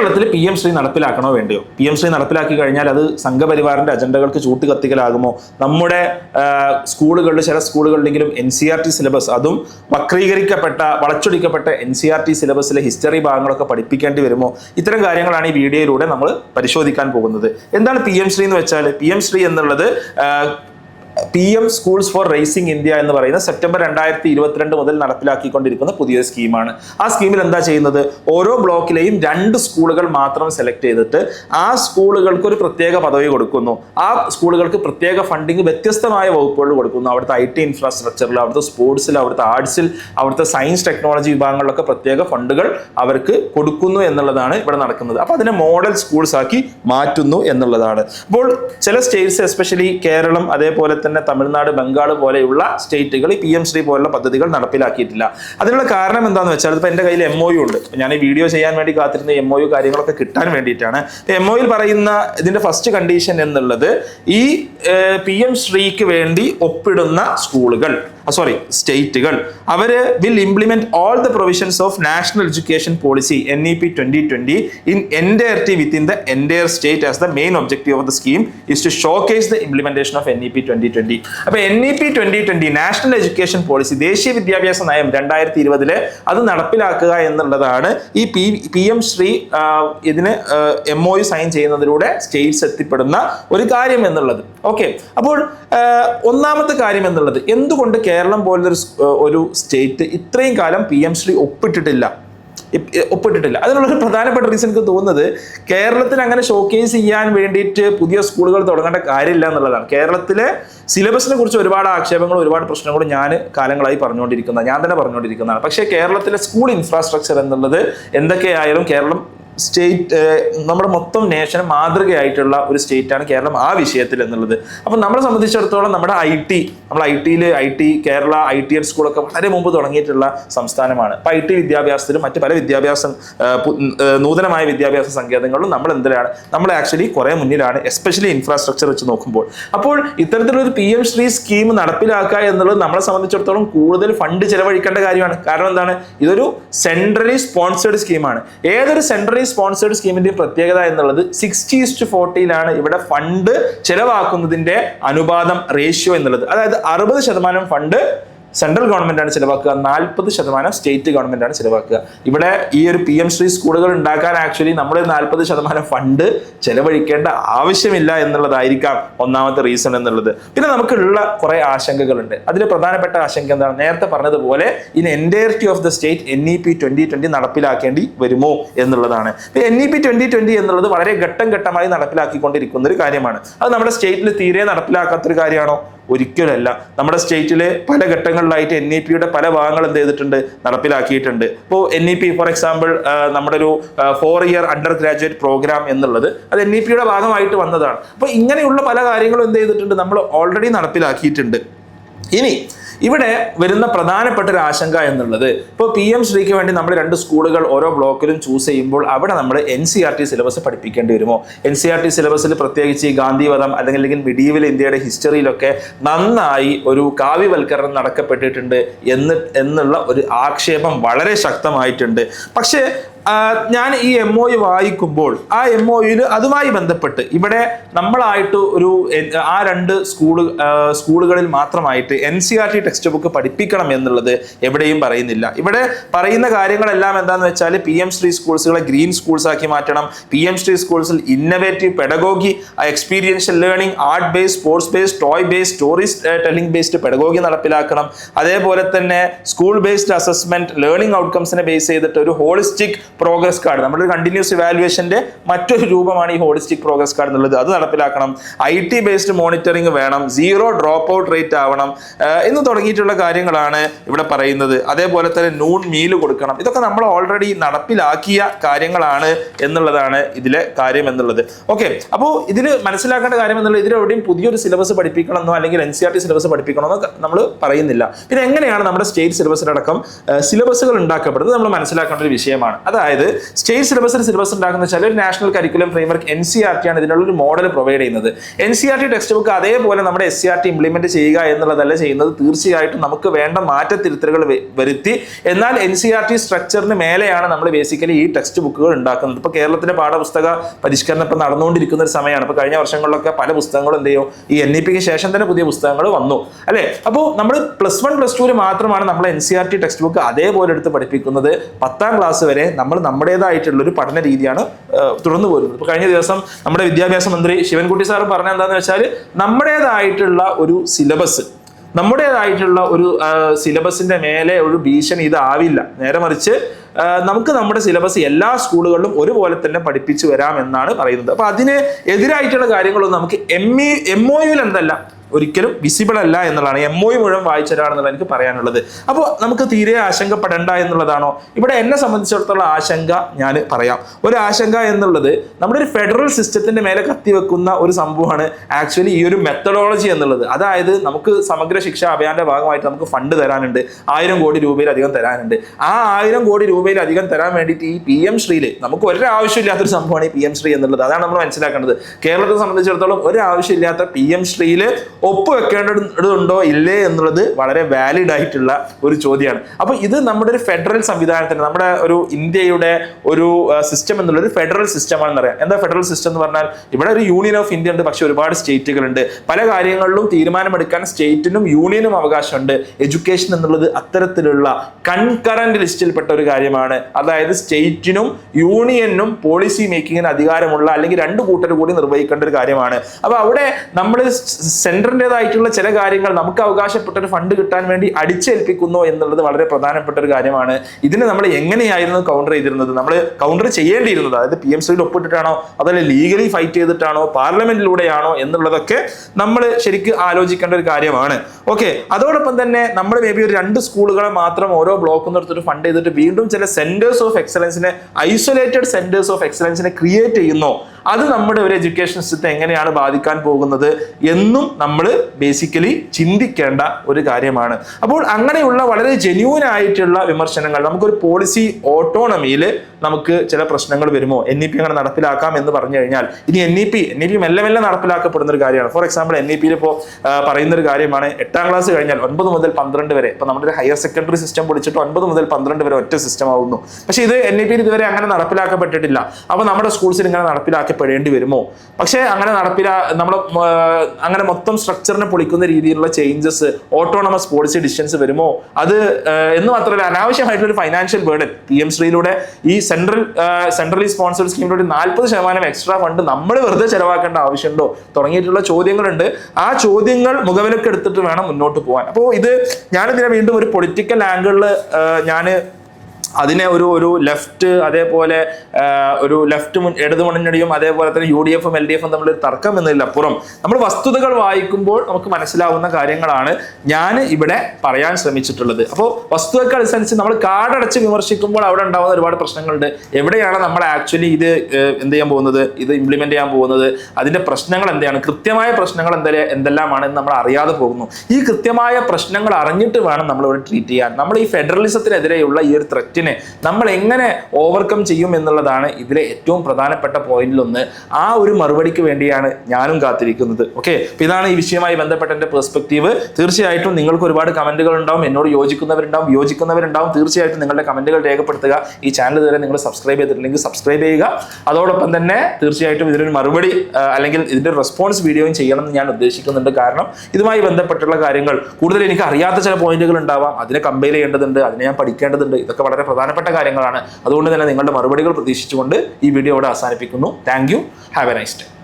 കേരളത്തിൽ P M Shri നടപ്പിലാക്കണോ വേണ്ടയോ? P M Shri നടപ്പിലാക്കി കഴിഞ്ഞാൽ അത് സംഘപരിവാറിന്റെ അജണ്ടകൾക്ക് ചൂട്ടുകത്തിക്കലാകുമോ? നമ്മുടെ ആ, സ്കൂളുകളിൽ ചില സ്കൂളുകളിലെങ്കിലും N C R T syllabus അതും വക്രീകരിക്കപ്പെട്ട വളച്ചൊടിക്കപ്പെട്ട എൻ സി ആർ ടി സിലബസിലെ ഹിസ്റ്ററി ഭാഗങ്ങളൊക്കെ പഠിപ്പിക്കേണ്ടി വരുമോ? ഇത്തരം കാര്യങ്ങളാണ് ഈ വീഡിയോയിലൂടെ നമ്മൾ പരിശോധിക്കാൻ പോകുന്നത്. എന്താണ് പി എം ശ്രീ എന്ന് വെച്ചാൽ പി എം ശ്രീ എന്നുള്ളത് P M schools for rising India എന്ന് പറയുന്ന സെപ്റ്റംബർ രണ്ടായിരത്തി ഇരുപത്തിരണ്ട് മുതൽ നടപ്പിലാക്കിക്കൊണ്ടിരിക്കുന്ന പുതിയൊരു സ്കീമാണ്. ആ സ്കീമിൽ എന്താ ചെയ്യുന്നത്? ഓരോ ബ്ലോക്കിലെയും രണ്ട് സ്കൂളുകൾ മാത്രം സെലക്ട് ചെയ്തിട്ട് ആ സ്കൂളുകൾക്ക് ഒരു പ്രത്യേക പദവി കൊടുക്കുന്നു. ആ സ്കൂളുകൾക്ക് പ്രത്യേക ഫണ്ടിങ് വ്യത്യസ്തമായ വകുപ്പുകൾ കൊടുക്കുന്നു. അവിടുത്തെ ഐ ടി ഇൻഫ്രാസ്ട്രക്ചറിൽ അവിടുത്തെ സ്പോർട്സിൽ അവിടുത്തെ ആർട്സിൽ അവിടുത്തെ സയൻസ് ടെക്നോളജി വിഭാഗങ്ങളിലൊക്കെ പ്രത്യേക ഫണ്ടുകൾ അവർക്ക് കൊടുക്കുന്നു എന്നുള്ളതാണ് ഇവിടെ നടക്കുന്നത്. അപ്പോൾ അതിനെ മോഡൽ സ്കൂൾസ് ആക്കി മാറ്റുന്നു എന്നുള്ളതാണ്. അപ്പോൾ ചില സ്റ്റേറ്റ്സ് എസ്പെഷ്യലി കേരളം അതേപോലെ തന്നെ തമിഴ്നാട് ബംഗാൾ പോലെയുള്ള സ്റ്റേറ്റുകൾ പി എം ശ്രീ പോലുള്ള പദ്ധതികൾ നടപ്പിലാക്കിയിട്ടില്ല. അതിനുള്ള കാരണം എന്താണെന്ന് വെച്ചാൽ ഇപ്പോൾ എന്റെ കയ്യിൽ എം ഒ യു ഉണ്ട്. ഞാൻ ഈ വീഡിയോ ചെയ്യാൻ വേണ്ടി കാത്തിരുന്ന എം ഒ യു കാര്യങ്ങളൊക്കെ കിട്ടാൻ വേണ്ടിയിട്ടാണ്. എം ഒ യിൽ പറയുന്ന ഇതിന്റെ ഫസ്റ്റ് കണ്ടീഷൻ എന്നുള്ളത് ഈ പി എം ശ്രീക്ക് വേണ്ടി ഒപ്പിടുന്ന സ്കൂളുകൾ. സോറി സ്റ്റേറ്റുകൾ. അവർ will implement all the provisions of national education policy N E P twenty twenty in entirety within the entire state as the main objective of the scheme is to showcase the implementation of N E P twenty twenty അപ്പൊ N E P twenty twenty national education policy ദേശീയ വിദ്യാഭ്യാസ നയം രണ്ടായിരത്തി ഇരുപതിൽ അത് നടപ്പിലാക്കുക എന്നുള്ളതാണ് ഈ പി പി എം ശ്രീ ഇതിന് എം ഒ യു സൈൻ ചെയ്യുന്നതിലൂടെ സ്റ്റേറ്റ്സ് എത്തിപ്പെടുന്ന ഒരു കാര്യം എന്നുള്ളത്. ഓക്കെ അപ്പോൾ ഒന്നാമത്തെ കാര്യം എന്നുള്ളത് എന്തുകൊണ്ട് കേരളം പോലൊരു സ്- ഒരു സ്റ്റേറ്റ് ഇത്രയും കാലം പി എം ശ്രീ ഒപ്പിട്ടിട്ടില്ല. ഒപ്പിട്ടിട്ടില്ല. അതിനുള്ളൊരു പ്രധാനപ്പെട്ട റീസൺ എനിക്ക് തോന്നുന്നത് കേരളത്തിൽ അങ്ങനെ ഷോക്കേസ് ചെയ്യാൻ വേണ്ടിയിട്ട് പുതിയ സ്കൂളുകൾ തുടങ്ങേണ്ട കാര്യമില്ല എന്നുള്ളതാണ്. കേരളത്തിലെ സിലബസിനെ കുറിച്ച് ഒരുപാട് ആക്ഷേപങ്ങളും ഒരുപാട് പ്രശ്നങ്ങളും ഞാൻ കാലങ്ങളായി പറഞ്ഞുകൊണ്ടിരിക്കുന്ന ഞാൻ തന്നെ പറഞ്ഞുകൊണ്ടിരിക്കുന്നതാണ്. പക്ഷേ കേരളത്തിലെ സ്കൂൾ ഇൻഫ്രാസ്ട്രക്ചർ എന്നുള്ളത് എന്തൊക്കെയായാലും കേരളം സ്റ്റേറ്റ് നമ്മുടെ മൊത്തം നേഷന് മാതൃകയായിട്ടുള്ള ഒരു സ്റ്റേറ്റ് ആണ് കേരളം ആ വിഷയത്തിൽ എന്നുള്ളത്. അപ്പം നമ്മളെ സംബന്ധിച്ചിടത്തോളം നമ്മുടെ ഐ ടി നമ്മൾ ഐ ടിയിൽ I T Kerala I T N സ്കൂളൊക്കെ വളരെ മുമ്പ് തുടങ്ങിയിട്ടുള്ള സംസ്ഥാനമാണ്. അപ്പം ഐ ടി വിദ്യാഭ്യാസത്തിലും മറ്റ് പല വിദ്യാഭ്യാസം നൂതനമായ വിദ്യാഭ്യാസ സങ്കേതങ്ങളിലും നമ്മൾ എന്തിനാണ് നമ്മൾ ആക്ച്വലി കുറേ മുന്നിലാണ് എസ്പെഷ്യലി ഇൻഫ്രാസ്ട്രക്ചർ വെച്ച് നോക്കുമ്പോൾ. അപ്പോൾ ഇത്തരത്തിലൊരു പി എം ശ്രീ സ്കീം നടപ്പിലാക്കുക എന്നുള്ളത് നമ്മളെ സംബന്ധിച്ചിടത്തോളം കൂടുതൽ ഫണ്ട് ചെലവഴിക്കേണ്ട കാര്യമാണ്. കാരണം എന്താണ്? ഇതൊരു സെൻട്രലി സ്പോൺസേഡ് സ്കീമാണ് ഏതൊരു സെൻട്രലി സ്പോൺസേഡ് സ്കീമിന്റെ പ്രത്യേകത എന്നുള്ളത് സിക്സ്റ്റി ഇസ്റ്റ് ഫോർട്ടിയിലാണ് ഇവിടെ ഫണ്ട് ചെലവാക്കുന്നതിന്റെ അനുപാതം റേഷ്യോ എന്നുള്ളത്. അതായത് അറുപത് ശതമാനം ഫണ്ട് സെൻട്രൽ ഗവൺമെന്റ് ആണ് ചിലവാക്കുക നാൽപ്പത് ശതമാനം സ്റ്റേറ്റ് ഗവൺമെന്റ് ആണ് ചിലവാക്കുക. ഇവിടെ ഈ ഒരു പി എം ശ്രീ സ്കൂളുകൾ ഉണ്ടാക്കാൻ ആക്ച്വലി നമ്മൾ നാൽപ്പത് ശതമാനം ഫണ്ട് ചെലവഴിക്കേണ്ട ആവശ്യമില്ല എന്നുള്ളതായിരിക്കാം ഒന്നാമത്തെ റീസൺ എന്നുള്ളത്. പിന്നെ നമുക്കുള്ള കുറെ ആശങ്കകളുണ്ട്. അതിൽ പ്രധാനപ്പെട്ട ആശങ്ക എന്താണ്? നേരത്തെ പറഞ്ഞതുപോലെ in entirety of the state N E P twenty twenty നടപ്പിലാക്കേണ്ടി വരുമോ എന്നുള്ളതാണ്. N E P twenty twenty എന്നുള്ളത് വളരെ ഘട്ടം ഘട്ടമായി നടപ്പിലാക്കിക്കൊണ്ടിരിക്കുന്ന ഒരു കാര്യമാണ്. അത് നമ്മുടെ സ്റ്റേറ്റിൽ തീരെ നടപ്പിലാക്കാത്തൊരു കാര്യമാണോ? ഒരിക്കലല്ല. നമ്മുടെ സ്റ്റേറ്റിലെ പല ഘട്ടങ്ങളിലായിട്ട് എൻ ഇ പിയുടെ പല ഭാഗങ്ങൾ എന്ത് ചെയ്തിട്ടുണ്ട്? നടപ്പിലാക്കിയിട്ടുണ്ട്. ഇപ്പോൾ N E P for example നമ്മുടെ ഒരു four year undergraduate programme എന്നുള്ളത് അത് എൻ ഇ പിയുടെ ഭാഗമായിട്ട് വന്നതാണ്. അപ്പോൾ ഇങ്ങനെയുള്ള പല കാര്യങ്ങളും എന്ത് ചെയ്തിട്ടുണ്ട്? നമ്മൾ ഓൾറെഡി നടപ്പിലാക്കിയിട്ടുണ്ട്. ഇനി ഇവിടെ വരുന്ന പ്രധാനപ്പെട്ട ഒരു ആശങ്ക എന്നുള്ളത് ഇപ്പോൾ പി എം ശ്രീക്ക് വേണ്ടി നമ്മൾ രണ്ട് സ്കൂളുകൾ ഓരോ ബ്ലോക്കിലും ചൂസ് ചെയ്യുമ്പോൾ അവിടെ നമ്മൾ N C R T syllabus പഠിപ്പിക്കേണ്ടി വരുമോ? എൻ സി ആർ ടി സിലബസിൽ പ്രത്യേകിച്ച് ഈ ഗാന്ധിവധം അല്ലെങ്കിൽ മിഡീവൽ ഇന്ത്യയുടെ ഹിസ്റ്ററിയിലൊക്കെ നന്നായി ഒരു കാവ്യവൽക്കരണം നടക്കപ്പെട്ടിട്ടുണ്ട് എന്ന് എന്നുള്ള ഒരു ആക്ഷേപം വളരെ ശക്തമായിട്ടുണ്ട്. പക്ഷേ ഞാൻ ഈ എം ഒ വായിക്കുമ്പോൾ ആ എം ഒ യു അതുമായി ബന്ധപ്പെട്ട് ഇവിടെ നമ്മളായിട്ട് ഒരു ആ രണ്ട് സ്കൂൾ സ്കൂളുകളിൽ മാത്രമായിട്ട് N C R T textbook പഠിപ്പിക്കണം എന്നുള്ളത് എവിടെയും പറയുന്നില്ല. ഇവിടെ പറയുന്ന കാര്യങ്ങളെല്ലാം എന്താണെന്ന് വെച്ചാൽ പി എം ശ്രീ സ്കൂൾസുകളെ ഗ്രീൻ സ്കൂൾസ് ആക്കി മാറ്റണം. P M Shri സ്കൂൾസിൽ innovative pedagogy experiential learning art based sports based toy based storytelling based pedagogy നടപ്പിലാക്കണം. അതേപോലെ തന്നെ സ്കൂൾ ബേസ്ഡ് അസസ്മെന്റ് ലേണിംഗ് ഔട്ട്കംസിനെ ബേസ് ചെയ്തിട്ട് ഒരു ഹോളിസ്റ്റിക് പ്രോഗ്രസ് കാർഡ് നമ്മുടെ കണ്ടിന്യൂസ് ഇവാലുവേഷന്റെ മറ്റൊരു രൂപമാണ് ഈ ഹോളിസ്റ്റിക് പ്രോഗ്രസ് കാർഡ് എന്നുള്ളത്. അത് നടപ്പിലാക്കണം. ഐ ടി ബേസ്ഡ് മോണിറ്ററിംഗ് വേണം. സീറോ ഡ്രോപ്പ് ഔട്ട് റേറ്റ് ആവണം എന്ന് തുടങ്ങിയിട്ടുള്ള കാര്യങ്ങളാണ് ഇവിടെ പറയുന്നത്. അതേപോലെ തന്നെ നൂൺ മീൽ കൊടുക്കണം. ഇതൊക്കെ നമ്മൾ ഓൾറെഡി നടപ്പിലാക്കിയ കാര്യങ്ങളാണ് എന്നുള്ളതാണ് ഇതിലെ കാര്യം എന്നുള്ളത്. ഓക്കെ അപ്പോൾ ഇതിന് മനസ്സിലാക്കേണ്ട കാര്യം എന്നുള്ളത് ഇതിലെവിടെയും പുതിയൊരു സിലബസ് പഠിപ്പിക്കണമെന്നോ അല്ലെങ്കിൽ N C R T syllabus പഠിപ്പിക്കണമെന്നോ നമ്മൾ പറയുന്നില്ല. പിന്നെ എങ്ങനെയാണ് നമ്മുടെ സ്റ്റേറ്റ് സിലബസിലടക്കം സിലബസുകൾ ഉണ്ടാക്കപ്പെടുന്നത്? നമ്മൾ മനസ്സിലാക്കേണ്ട ഒരു വിഷയമാണ്. അതായത് സ്റ്റേറ്റ് സിലബസിൽ സിലബസ് ഉണ്ടാക്കുന്ന വെച്ചാൽ ഒരു national curriculum framework N C R T ആണ് ഇതിനുള്ള ഒരു മോഡൽ പ്രൊവൈഡ് ചെയ്യുന്നത്. N C R T textbook അതേപോലെ നമ്മുടെ S C R T implement ചെയ്യുക എന്നുള്ളതല്ല ചെയ്യുന്നത്. തീർച്ചയായിട്ടും നമുക്ക് വേണ്ട മാറ്റത്തിരുത്തലുകൾ തിരുത്തലുകൾ വരുത്തി. എന്നാൽ എൻ സി ആർ ടി സ്ട്രക്ചറിന് മേലെയാണ് നമ്മൾ ബേസിക്കലി ഈ ടെക്സ്റ്റ് ബുക്കുകൾ ഉണ്ടാക്കുന്നത്. ഇപ്പോൾ കേരളത്തിന്റെ പാഠപുസ്തക പരിഷ്കരണം ഇപ്പോൾ നടന്നുകൊണ്ടിരിക്കുന്ന ഒരു സമയമാണ്. ഇപ്പോൾ കഴിഞ്ഞ വർഷങ്ങളിലൊക്കെ പല പുസ്തകങ്ങളും എന്ത് ചെയ്യും? ഈ എൻ ഇ പിക്ക് ശേഷം തന്നെ പുതിയ പുസ്തകങ്ങൾ വന്നു. അല്ലേ? അപ്പോൾ നമ്മൾ പ്ലസ് വൺ പ്ലസ് ടുവിൽ മാത്രമാണ് നമ്മൾ N C R T textbook അതേപോലെ എടുത്ത് പഠിപ്പിക്കുന്നത്. പത്താം ക്ലാസ് വരെ നമ്മൾ നമ്മുടേതായിട്ടുള്ള ഒരു പഠന രീതിയാണ് തുടർന്നു പോരുന്നത് ഇപ്പൊ കഴിഞ്ഞ ദിവസം നമ്മുടെ വിദ്യാഭ്യാസ മന്ത്രി ശിവൻകുട്ടി സാർ പറഞ്ഞ എന്താണെന്ന് വെച്ചാൽ നമ്മുടേതായിട്ടുള്ള ഒരു സിലബസ് നമ്മുടേതായിട്ടുള്ള ഒരു സിലബസിന്റെ മേലെ ഒരു ഭീഷണി ഇതാവില്ല. നേരെ മറിച്ച് നമുക്ക് നമ്മുടെ സിലബസ് എല്ലാ സ്കൂളുകളിലും ഒരുപോലെ തന്നെ പഠിപ്പിച്ചു വരാം എന്നാണ് പറയുന്നത്. അപ്പൊ അതിന് എതിരായിട്ടുള്ള കാര്യങ്ങളൊന്നും നമുക്ക് എം ഇ എം ഒ യുവിൽ എന്തല്ല. ഒരിക്കലും വിസിബിൾ അല്ല എന്നുള്ളതാണ്. എം ഒ മുഴുവൻ വായിച്ചതാണെന്നുള്ള എനിക്ക് പറയാനുള്ളത്. അപ്പോൾ നമുക്ക് തീരെ ആശങ്കപ്പെടേണ്ട എന്നുള്ളതാണോ? ഇവിടെ എന്നെ സംബന്ധിച്ചിടത്തോളം ആശങ്ക ഞാൻ പറയാം. ഒരു ആശങ്ക എന്നുള്ളത് നമ്മുടെ ഒരു ഫെഡറൽ സിസ്റ്റത്തിന്റെ മേലെ കത്തിവെക്കുന്ന ഒരു സംഭവമാണ് ആക്ച്വലി ഈ ഒരു മെത്തഡോളജി എന്നുള്ളത്. അതായത് നമുക്ക് സമഗ്ര ശിക്ഷ അഭിയാന്റെ ഭാഗമായിട്ട് നമുക്ക് ഫണ്ട് തരാനുണ്ട്. ആയിരം കോടി രൂപയിലധികം തരാനുണ്ട്. ആ ആയിരം കോടി രൂപയിലധികം തരാൻ വേണ്ടിയിട്ട് ഈ പി എം ശ്രീയിൽ നമുക്ക് ഒരു ആവശ്യമില്ലാത്തൊരു സംഭവമാണ് ഈ പി എം ശ്രീ എന്നുള്ളത്. അതാണ് നമ്മൾ മനസ്സിലാക്കേണ്ടത്. കേരളത്തെ സംബന്ധിച്ചിടത്തോളം ഒരാവശ്യമില്ലാത്ത പി എം ശ്രീയിൽ ഒപ്പുവെക്കേണ്ടതുണ്ടോ ഇല്ലേ എന്നുള്ളത് വളരെ വാലിഡ് ആയിട്ടുള്ള ഒരു ചോദ്യമാണ്. അപ്പൊ ഇത് നമ്മുടെ ഒരു ഫെഡറൽ സംവിധാനത്തിന് നമ്മുടെ ഒരു ഇന്ത്യയുടെ ഒരു സിസ്റ്റം എന്നുള്ള ഒരു ഫെഡറൽ സിസ്റ്റമാണെന്ന് അറിയാം എന്താ ഫെഡറൽ സിസ്റ്റം എന്ന് പറഞ്ഞാൽ ഇവിടെ ഒരു യൂണിയൻ ഓഫ് ഇന്ത്യ ഉണ്ട് പക്ഷെ ഒരുപാട് സ്റ്റേറ്റുകൾ ഉണ്ട്. പല കാര്യങ്ങളിലും തീരുമാനമെടുക്കാൻ സ്റ്റേറ്റിനും യൂണിയനും അവകാശമുണ്ട്. എഡ്യൂക്കേഷൻ എന്നുള്ളത് അത്തരത്തിലുള്ള കൺകറന്റ് ലിസ്റ്റിൽപ്പെട്ട ഒരു കാര്യമാണ്. അതായത് സ്റ്റേറ്റിനും യൂണിയനും പോളിസി മേക്കിങ്ങിന് അധികാരമുള്ള അല്ലെങ്കിൽ രണ്ട് കൂട്ടർ കൂടി നിർവഹിക്കേണ്ട ഒരു കാര്യമാണ്. അപ്പൊ അവിടെ നമ്മൾ സെൻട്രലിന്റെതായിട്ടുള്ള ചില കാര്യങ്ങൾ നമുക്ക് അവകാശപ്പെട്ട ഒരു ഫണ്ട് കിട്ടാൻ വേണ്ടി അടിച്ചേൽപ്പിക്കുന്നു എന്നുള്ളത് വളരെ പ്രധാനപ്പെട്ട ഒരു കാര്യമാണ്. ഇതിനെ നമ്മൾ എങ്ങനെയായിരുന്നു കൗണ്ടർ ചെയ്തിരുന്നത്? നമ്മൾ കൗണ്ടർ ചെയ്യേണ്ടിയിരുന്നത്? അതായത് പി എം സിയിൽ ഒപ്പിട്ടിട്ടാണോ? അതല്ല ലീഗലി ഫൈറ്റ് ചെയ്തിട്ടാണോ? പാർലമെന്റിലൂടെയാണോ? എന്നുള്ളതൊക്കെ നമ്മൾ ശരിക്കും ആലോചിക്കേണ്ട ഒരു കാര്യമാണ്. ഓക്കെ അതോടൊപ്പം തന്നെ നമ്മൾ മേ ബി ഒരു രണ്ട് സ്കൂളുകളെ മാത്രം ഓരോ ബ്ലോക്കിൽ നിന്നെടുത്തിട്ട് ഫണ്ട് ചെയ്തിട്ട് വീണ്ടും ചില സെന്റേഴ്സ് ഓഫ് എക്സലൻസിനെ ഐസൊലേറ്റഡ് സെന്റേഴ്സ് ഓഫ് എക്സലൻസിനെ ക്രിയേറ്റ് ചെയ്യുന്നു. അത് നമ്മുടെ ഒരു എഡ്യൂക്കേഷൻ സിസ്റ്റത്തെ എങ്ങനെയാണ് ബാധിക്കാൻ പോകുന്നത് എന്നും നമ്മൾ ബേസിക്കലി ചിന്തിക്കേണ്ട ഒരു കാര്യമാണ്. അപ്പോൾ അങ്ങനെയുള്ള വളരെ ജെന്യൂൻ ആയിട്ടുള്ള വിമർശനങ്ങൾ നമുക്കൊരു പോളിസി ഓട്ടോണമിയിൽ നമുക്ക് ചില പ്രശ്നങ്ങൾ വരുമോ? എൻ ഇ പി അങ്ങനെ നടപ്പിലാക്കാം എന്ന് പറഞ്ഞു കഴിഞ്ഞാൽ ഇനി N E P N E P മെല്ലെ മെല്ലെ നടപ്പിലാക്കപ്പെടുന്ന ഒരു കാര്യമാണ്. ഫോർ എക്സാമ്പിൾ എൻ ഇ പിയിൽ ഇപ്പോൾ പറയുന്ന ഒരു കാര്യമാണ് എട്ടാം ക്ലാസ് കഴിഞ്ഞാൽ ഒൻപത് മുതൽ പന്ത്രണ്ട് വരെ ഇപ്പൊ നമ്മുടെ ഒരു ഹയർ സെക്കൻഡറി സിസ്റ്റം പൊളിച്ചിട്ട് ഒൻപത് മുതൽ പന്ത്രണ്ട് വരെ ഒറ്റ സിസ്റ്റം ആവുന്നു. പക്ഷേ ഇത് എൻ ഇ പിയിൽ ഇതുവരെ അങ്ങനെ നടപ്പിലാക്കപ്പെട്ടിട്ടില്ല. അപ്പോൾ നമ്മുടെ സ്കൂൾസിൽ ഇങ്ങനെ നടപ്പിലാക്കപ്പെടേണ്ടി വരുമോ? പക്ഷേ അങ്ങനെ നടപ്പിലാ നമ്മൾ അങ്ങനെ മൊത്തം സ്ട്രക്ചറിനെ പൊളിക്കുന്ന രീതിയിലുള്ള ചേഞ്ചസ് ഓട്ടോണമസ് പോളിസി ഡിസിഷൻസ് വരുമോ? അത് എന്ന് മാത്രമല്ല അനാവശ്യമായിട്ടുള്ള ഒരു ഫൈനാൻഷ്യൽ ബേർഡൻ പി എം ശ്രീയിലൂടെ ഈ സെൻട്രൽ സെൻട്രലി സ്പോൺസേഡ് സ്കീമിലൂടെ നാൽപ്പത് ശതമാനം എക്സ്ട്രാ ഫണ്ട് നമ്മൾ വെറുതെ ചെലവാക്കേണ്ട ആവശ്യമുണ്ടോ? തുടങ്ങിയിട്ടുള്ള ചോദ്യങ്ങളുണ്ട്. ആ ചോദ്യങ്ങൾ മുഖവിലക്കെടുത്തിട്ട് വേണം മുന്നോട്ട് പോകാൻ. അപ്പോൾ ഇത് ഞാനിതിനെ വീണ്ടും ഒരു പൊളിറ്റിക്കൽ ആംഗിളിൽ ഞാൻ അതിനെ ഒരു ഒരു ലെഫ്റ്റ് അതേപോലെ ഒരു ലെഫ്റ്റ് മുൻ ഇടതു മുന്നണിയും അതേപോലെ തന്നെ യു ഡി എഫും എൽ ഡി എഫും തമ്മിൽ തർക്കം എന്നതിലപ്പുറം നമ്മൾ വസ്തുതകൾ വായിക്കുമ്പോൾ നമുക്ക് മനസ്സിലാവുന്ന കാര്യങ്ങളാണ് ഞാൻ ഇവിടെ പറയാൻ ശ്രമിച്ചിട്ടുള്ളത്. അപ്പോൾ വസ്തുതകൾ അനുസരിച്ച് നമ്മൾ കാടടച്ച് വിമർശിക്കുമ്പോൾ അവിടെ ഉണ്ടാകുന്ന ഒരുപാട് പ്രശ്നങ്ങളുണ്ട്. എവിടെയാണ് നമ്മൾ ആക്ച്വലി ഇത് എന്ത് ചെയ്യാൻ പോകുന്നത്? ഇത് ഇംപ്ലിമെന്റ് ചെയ്യാൻ പോകുന്നത്? അതിന്റെ പ്രശ്നങ്ങൾ എന്തെയാണ്? കൃത്യമായ പ്രശ്നങ്ങൾ എന്തെല്ലാം എന്തെല്ലാമാണെന്ന് നമ്മൾ അറിയാതെ പോകുന്നു. ഈ കൃത്യമായ പ്രശ്നങ്ങൾ അറിഞ്ഞിട്ട് വേണം നമ്മൾ ഇവിടെ ട്രീറ്റ് ചെയ്യാൻ. നമ്മൾ ഈ ഫെഡറലിസത്തിനെതിരെയുള്ള ഈ ഒരു ത്രെറ്റിനെ നമ്മൾ എങ്ങനെ ഓവർകം ചെയ്യും എന്നുള്ളതാണ് ഇതിലെ ഏറ്റവും പ്രധാനപ്പെട്ട പോയിന്റിലൊന്ന് ആ ഒരു മറുപടിക്ക് വേണ്ടിയാണ് ഞാനും കാത്തിരിക്കുന്നത്. ഓക്കെ അപ്പൊ ഇതാണ് ഈ വിഷയമായി ബന്ധപ്പെട്ട എന്റെ പെർസ്പെക്റ്റീവ് തീർച്ചയായിട്ടും നിങ്ങൾക്ക് ഒരുപാട് കമന്റുകൾ ഉണ്ടാവും. എന്നോട് യോജിക്കുന്നവരുണ്ടാവും. യോജിക്കുന്നവരുണ്ടാവും തീർച്ചയായിട്ടും നിങ്ങളുടെ കമന്റുകൾ രേഖപ്പെടുത്തുക. ഈ ചാനൽ ഇതുവരെ നിങ്ങൾ സബ്സ്ക്രൈബ് ചെയ്തിട്ടില്ലെങ്കിൽ സബ്സ്ക്രൈബ് ചെയ്യുക. അതോടൊപ്പം തന്നെ തീർച്ചയായിട്ടും ഇതിനൊരു മറുപടി അല്ലെങ്കിൽ ഇതിന്റെ റെസ്പോൺസ് വീഡിയോയും ചെയ്യണം എന്ന് ഞാൻ ഉദ്ദേശിക്കുന്നുണ്ട്. കാരണം ഇതുമായി ബന്ധപ്പെട്ടുള്ള കാര്യങ്ങൾ കൂടുതൽ എനിക്ക് അറിയാത്ത ചില പോയിന്റുകൾ ഉണ്ടാവാം. അതിനെ കമ്പയർ ചെയ്യേണ്ടതുണ്ട്. അതിനെ ഞാൻ പഠിക്കേണ്ടതുണ്ട്. ഇതൊക്കെ വളരെ പ്രധാനപ്പെട്ട കാര്യങ്ങളാണ്. അതുകൊണ്ട് തന്നെ നിങ്ങളുടെ മറുപടികൾ പ്രതീക്ഷിച്ചുകൊണ്ട് ഈ വീഡിയോ ഇവിടെ അവസാനിപ്പിക്കുന്നു. Thank you have a nice day